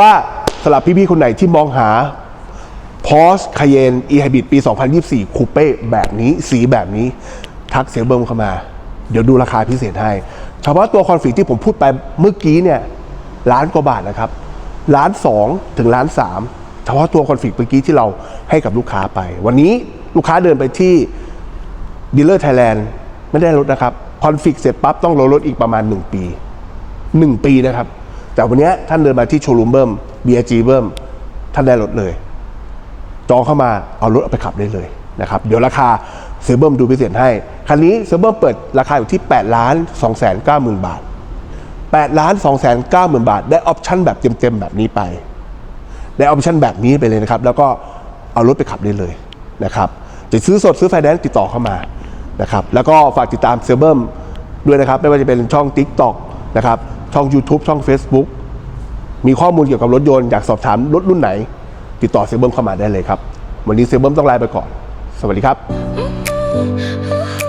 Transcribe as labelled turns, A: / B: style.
A: ว่าสำหรับพี่ๆคนไหนที่มองหา Porsche Cayenne e-hybrid ปี 2024 คูเป้แบบนี้สีแบบนี้ ทักเสียงเบิร์มเข้ามา เดี๋ยวดูราคาพิเศษให้เฉพาะตัวคอนฟิกที่ผมพูดไปเมื่อกี้เนี่ยล้านกว่าบาทนะครับล้านสองถึงล้านสามเฉพาะตัวคอนฟิกเมื่อกี้ที่เราให้กับลูกค้าไป วันนี้ลูกค้าเดินไปที่ดีลเลอร์ไทยแลนด์ไม่ได้ลดนะครับคอนฟิกเสร็จปั๊บต้องรอลดอีกประมาณ 1 ปี 1 ปีนะครับ แต่วันนี้ท่านเดินมาที่โชว์รูมเบิ้ม BRG เบิ้มท่านได้ลดเลย จองเข้ามาเอารถเอาไปขับได้เลยนะครับเดี๋ยวราคาเซอร์เบิ้มดูพิเศษให้ คันนี้เซอร์เบิ้มเปิดราคาอยู่ที่8ล้าน2แสน9หมื่นบาท8ล้าน2แสน9หมื่นบาท ได้ออปชั่นแบบเต็มๆแบบนี้ไป ได้ออปชั่นแบบนี้ไปเลยนะครับ แล้วก็เอารถไปขับได้เลยนะครับจะซื้อสดซื้อไฟแนนซ์ติดต่อเข้ามานะครับแล้วก็ฝากติดตามเซอร์เบิมด้วยนะครับ ไม่ว่าจะเป็นช่อง TikTok นะครับ ช่อง YouTube ช่อง Facebook มีข้อมูลเกี่ยวกับรถยนต์อยากสอบถามรถรุ่นไหน ติดต่อเซอร์เบิมเข้ามาได้เลยครับ วันนี้เซอร์เบิมต้องลาไปก่อน สวัสดีครับ